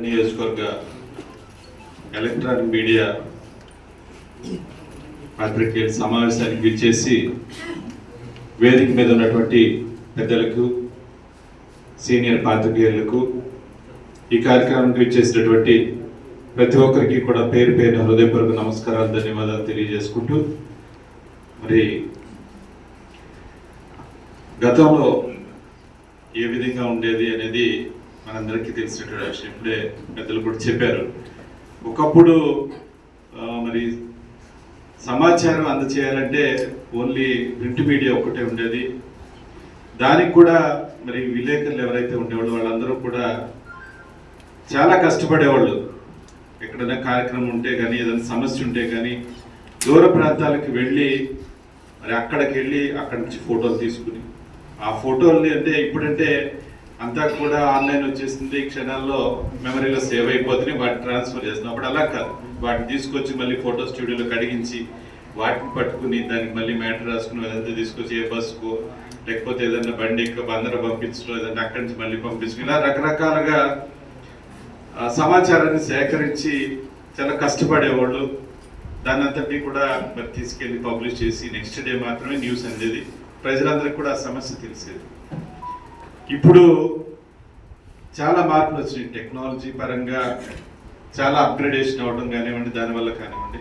నియోజకవర్గ electronic media పాత్రికేయుల సమావేశానికి విచ్చేసి వేదిక మీద ఉన్నటువంటి పెద్దలకు సీనియర్ పాత్రికేయులకు ఈ కార్యక్రమానికి విచ్చేసినటువంటి ప్రతి ఒక్కరికి కూడా పేరు పేరున హృదయపూర్వక నమస్కారాలు ధన్యవాదాలు తెలియజేసుకుంటూ మరి గతంలో ఏ విధంగా ఉండేది అనేది మనందరికీ తెలిసినటువంటి విషయం. ఇప్పుడే పెద్దలు కూడా చెప్పారు. ఒకప్పుడు మరి సమాచారం అందచేయాలంటే ఓన్లీ ప్రింట్ మీడియా ఒక్కటే ఉండేది. దానికి కూడా మరి విలేకరులు ఎవరైతే ఉండేవాళ్ళు వాళ్ళందరూ కూడా చాలా కష్టపడేవాళ్ళు. ఎక్కడైనా కార్యక్రమం ఉంటే కానీ ఏదైనా సమస్య ఉంటే కానీ దూర ప్రాంతాలకు వెళ్ళి మరి అక్కడికి వెళ్ళి అక్కడి నుంచి ఫోటోలు తీసుకుని. ఆ ఫోటోల్ని అంటే ఇప్పుడంటే అంతా కూడా ఆన్లైన్ వచ్చేసింది ఈ క్షణాల్లో మెమరీలో సేవ్ అయిపోతుంది. వాటిని ట్రాన్స్ఫర్ చేస్తున్నాం అప్పుడు అలా కాదు. వాటిని తీసుకొచ్చి మళ్ళీ ఫోటో స్టూడియోలో కడిగించి వాటిని పట్టుకుని దానికి మళ్ళీ మ్యాటర్ రాసుకుని అదంతా తీసుకొచ్చి ఏ బస్సుకో లేకపోతే ఏదైనా బండి ఎక్కువ బందర పంపించడం ఏదైనా అక్కడి నుంచి మళ్ళీ పంపించడం ఇలా రకరకాలుగా సమాచారాన్ని సేకరించి చాలా కష్టపడేవాళ్ళు. దాని అంతటి కూడా మరి తీసుకెళ్ళి పబ్లిష్ చేసి నెక్స్ట్ డే మాత్రమే న్యూస్ అందేది ప్రజలందరికీ కూడా ఆ సమస్య తెలిసేది. ఇప్పుడు చాలా మార్పులు వచ్చినాయి. టెక్నాలజీ పరంగా చాలా అప్గ్రేడేషన్ అవ్వడం కానివ్వండి దానివల్ల కానివ్వండి.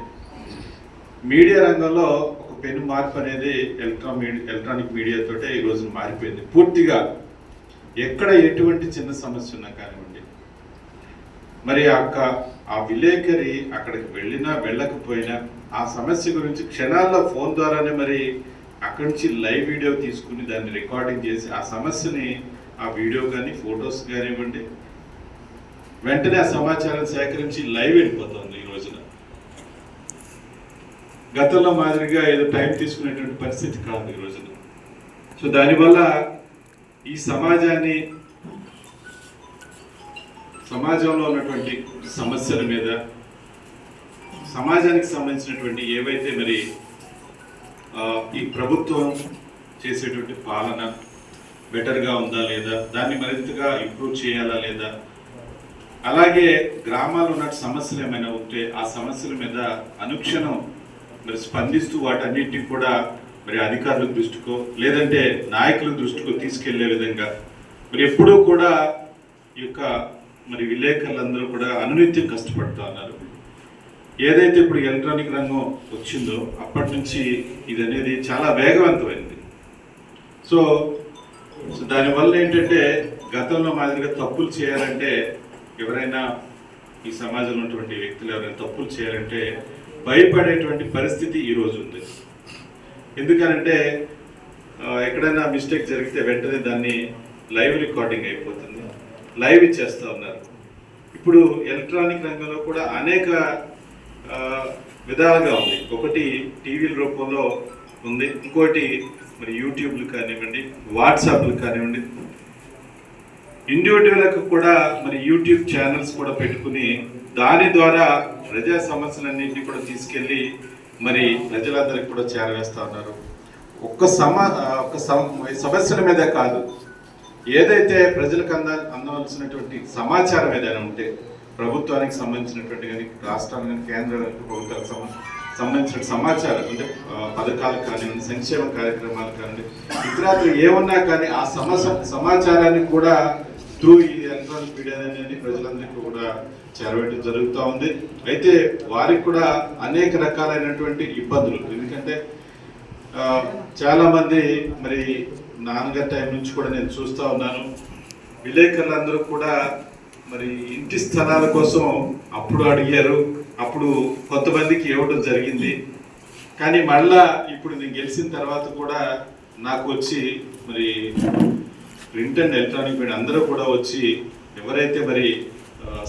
మీడియా రంగంలో ఒక పెను మార్పు అనేది ఎలక్ట్రా ఎలక్ట్రానిక్ మీడియా తోటే ఈ రోజున మారిపోయింది. పూర్తిగా ఎక్కడ ఎటువంటి చిన్న సమస్య ఉన్నా కానివ్వండి మరి అక్క ఆ విలేకరి అక్కడికి వెళ్ళినా వెళ్ళకపోయినా ఆ సమస్య గురించి క్షణాల్లో ఫోన్ ద్వారానే మరి అక్కడి నుంచి లైవ్ వీడియో తీసుకుని దాన్ని రికార్డింగ్ చేసి ఆ సమస్యని ఆ వీడియో కానీ ఫొటోస్ కానివ్వండి వెంటనే ఆ సమాచారం సేకరించి లైవ్ వెళ్ళిపోతుంది ఈ రోజున. గతంలో మాదిరిగా ఏదో టైం తీసుకునేటువంటి పరిస్థితి కాదు ఈ రోజున. సో దానివల్ల ఈ సమాజాన్ని సమాజంలో ఉన్నటువంటి సమస్యల మీద సమాజానికి సంబంధించినటువంటి ఏవైతే మరి ఈ ప్రభుత్వం చేసేటువంటి పాలన బెటర్గా ఉందా లేదా? దాన్ని మరింతగా ఇంప్రూవ్ చేయాలా లేదా? అలాగే గ్రామాల్లో ఉన్న సమస్యలు ఏమైనా ఉంటే ఆ సమస్యల మీద అనుక్షణం మరి స్పందిస్తూ వాటన్నిటిని కూడా మరి అధికారుల దృష్టికో లేదంటే నాయకుల దృష్టికో తీసుకెళ్ళే విధంగా మరి ఎప్పుడూ కూడా ఈ యొక్క మరి విలేకరులందరూ కూడా అనునిత్యం కష్టపడుతూ ఉన్నారు. ఏదైతే ఇప్పుడు ఎలక్ట్రానిక్ రంగం వచ్చిందో అప్పటి నుంచి ఇది అనేది చాలా వేగవంతమైంది. సో సో దానివల్ల ఏంటంటే గతంలో మాదిరిగా తప్పులు చేయాలంటే ఎవరైనా ఈ సమాజంలో ఉన్నటువంటి వ్యక్తులు ఎవరైనా తప్పులు చేయాలంటే భయపడేటువంటి పరిస్థితి ఈరోజు ఉంది. ఎందుకనంటే ఎక్కడైనా మిస్టేక్ జరిగితే వెంటనే దాన్ని లైవ్ రికార్డింగ్ అయిపోతుంది. లైవ్ ఇచ్చేస్తూ ఉన్నారు. ఇప్పుడు ఎలక్ట్రానిక్ రంగంలో కూడా అనేక విధాలుగా ఉంది. ఒకటి టీవీల రూపంలో ఉంది. ఇంకోటి మరి యూట్యూబ్లు కానివ్వండి వాట్సాప్లు కానివ్వండి ఇండివిజువల్కి కూడా మరి యూట్యూబ్ ఛానల్స్ కూడా పెట్టుకుని దాని ద్వారా ప్రజా సమస్యలన్నింటినీ కూడా తీసుకెళ్ళి మరి ప్రజలందరికీ కూడా చేరవేస్తూ ఉన్నారు. ఒక్క సమా ఒక్క సమ- సమస్యల మీద కాదు. ఏదైతే ప్రజలకు అంద అందవలసినటువంటి సమాచారం ఏదైనా ఉంటే ప్రభుత్వానికి సంబంధించినటువంటి కానీ రాష్ట్రానికి కానీ కేంద్రానికి ప్రభుత్వానికి సంబంధ సంబంధించిన సమాచారం అంటే పథకాలు కానివ్వండి సంక్షేమ కార్యక్రమాలు కానివ్వండి ఇతరాత్రు ఏమన్నా కానీ ఆ సమాచారాన్ని కూడా త్రూ ఈ ఎలక్ట్రానిక్ మీడియా అనేది ప్రజలందరికీ కూడా చేరవేయడం జరుగుతూ ఉంది. అయితే వారికి కూడా అనేక రకాలైనటువంటి ఇబ్బందులు. ఎందుకంటే చాలామంది మరి నాన్నగారి టైం నుంచి కూడా నేను చూస్తూ ఉన్నాను. విలేకరులందరూ కూడా మరి ఇంటి స్థలాల కోసం అప్పుడు అడిగారు. అప్పుడు కొంతమందికి ఇవ్వడం జరిగింది. కానీ మళ్ళా ఇప్పుడు నేను గెలిచిన తర్వాత కూడా నాకు వచ్చి మరి ప్రింట్ అండ్ ఎలక్ట్రానిక్ మీడియా అందరూ కూడా వచ్చి ఎవరైతే మరి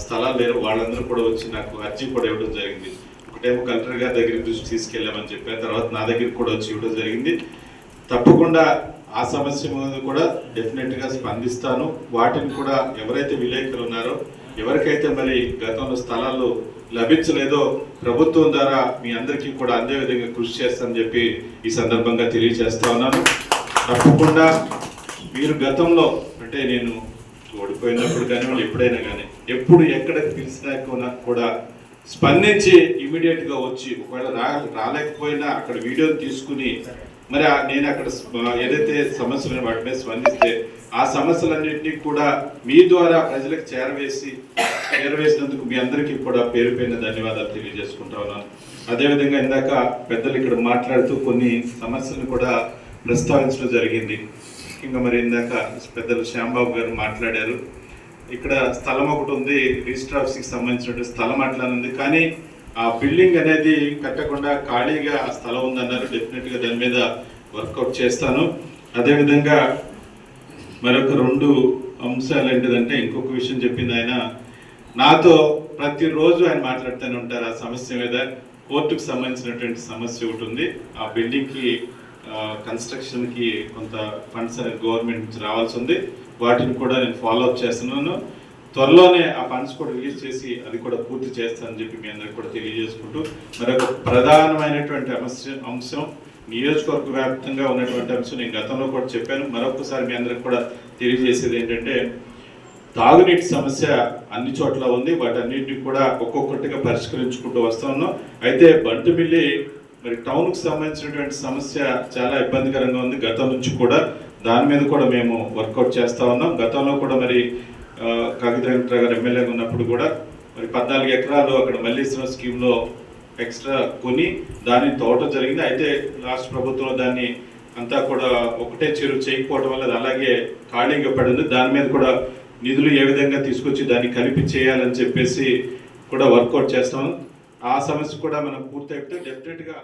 స్థలాలు లేరో వాళ్ళందరూ కూడా వచ్చి నాకు అర్జీ కూడా ఇవ్వడం జరిగింది. ఒకటేమో కలెక్టర్ గారి దగ్గరికి దృష్టి తీసుకెళ్ళామని చెప్పారు. తర్వాత నా దగ్గరికి కూడా వచ్చి ఇవ్వడం జరిగింది. తప్పకుండా ఆ సమస్య మీద కూడా డెఫినెట్గా స్పందిస్తాను. వాటిని కూడా ఎవరైతే విలేకరులు ఉన్నారో ఎవరికైతే మరి గతంలో స్థలాలు లభించలేదో ప్రభుత్వం ద్వారా మీ అందరికీ కూడా అందే విధంగా కృషి చేస్తామని చెప్పి ఈ సందర్భంగా తెలియజేస్తా ఉన్నాను. తప్పకుండా మీరు గతంలో అంటే నేను ఓడిపోయినప్పుడు కానివ్వండి ఎప్పుడైనా కానీ ఎప్పుడు ఎక్కడ పిలిచినా కూడా- స్పందించి ఇమీడియట్గా వచ్చి ఒకవేళ రా రాలేకపోయినా అక్కడ వీడియో తీసుకుని మరి నేను అక్కడ ఏదైతే సమస్యలు వాటి మీద స్పందిస్తే ఆ సమస్యలన్నింటినీ కూడా మీ ద్వారా ప్రజలకు చేరవేసి చేరవేసినందుకు మీ అందరికీ కూడా పేరు పైన ధన్యవాదాలు తెలియజేసుకుంటా ఉన్నాను. అదేవిధంగా ఇందాక పెద్దలు ఇక్కడ మాట్లాడుతూ కొన్ని సమస్యలను కూడా ప్రస్తావించడం జరిగింది. ఇంకా మరి ఇందాక పెద్దలు శ్యాంబాబు గారు మాట్లాడారు. ఇక్కడ స్థలం ఒకటి ఉంది రిజిస్టర్ ఆఫీస్కి సంబంధించినటువంటి స్థలం అట్లా ఉంది. కానీ ఆ బిల్డింగ్ అనేది కట్టకుండా ఖాళీగా ఆ స్థలం ఉందన్నారు. డెఫినెట్గా దాని మీద వర్కౌట్ చేస్తాను. అదేవిధంగా మరొక రెండు అంశాలు ఏంటిదంటే ఇంకొక విషయం చెప్పింది ఆయన. నాతో ప్రతిరోజు ఆయన మాట్లాడుతూనే ఉంటారు. ఆ సమస్య మీద కోర్టుకు సంబంధించినటువంటి సమస్య ఒకటి ఉంది. ఆ బిల్డింగ్కి కన్స్ట్రక్షన్కి కొంత ఫండ్స్ అనేది గవర్నమెంట్ నుంచి రావాల్సి ఉంది. వాటిని కూడా నేను ఫాలో అప్ చేస్తున్నాను. త్వరలోనే ఆ ఫండ్స్ కూడా రిలీజ్ చేసి అది కూడా పూర్తి చేస్తానని చెప్పి మీ అందరికి కూడా తెలియజేసుకుంటూ మరొక ప్రధానమైనటువంటి అంశం అంశం నియోజకవర్గ వ్యాప్తంగా ఉన్నటువంటి అంశం నేను గతంలో కూడా చెప్పాను. మరొకసారి మీ అందరికి కూడా తెలియజేసేది ఏంటంటే తాగునీటి సమస్య అన్ని చోట్ల ఉంది. వాటన్నిటిని కూడా ఒక్కొక్కటిగా పరిష్కరించుకుంటూ వస్తూ ఉన్నాం. అయితే బంటుమిల్లి మరి టౌన్కి సంబంధించినటువంటి సమస్య చాలా ఇబ్బందికరంగా ఉంది గతం నుంచి కూడా. దాని మీద కూడా మేము వర్కౌట్ చేస్తూ ఉన్నాం. గతంలో కూడా మరి ఆ, గారు ఎమ్మెల్యేగా ఉన్నప్పుడు కూడా మరి పద్నాలుగు ఎకరాలు అక్కడ మల్లీశ్వరం స్కీమ్లో ఎక్స్ట్రా కొని దాన్ని తోట జరిగింది. అయితే రాష్ట్ర ప్రభుత్వంలో దాన్ని అంతా కూడా ఒకటే చెరువు చేయకపోవడం వల్ల అది అలాగే ఖాళీగా పడింది. దాని మీద కూడా నిధులు ఏ విధంగా తీసుకొచ్చి దాన్ని కలిపి చేయాలని చెప్పేసి కూడా వర్కౌట్ చేస్తాం ఆ సమస్య కూడా మనం పూర్తయితే డెఫినెట్గా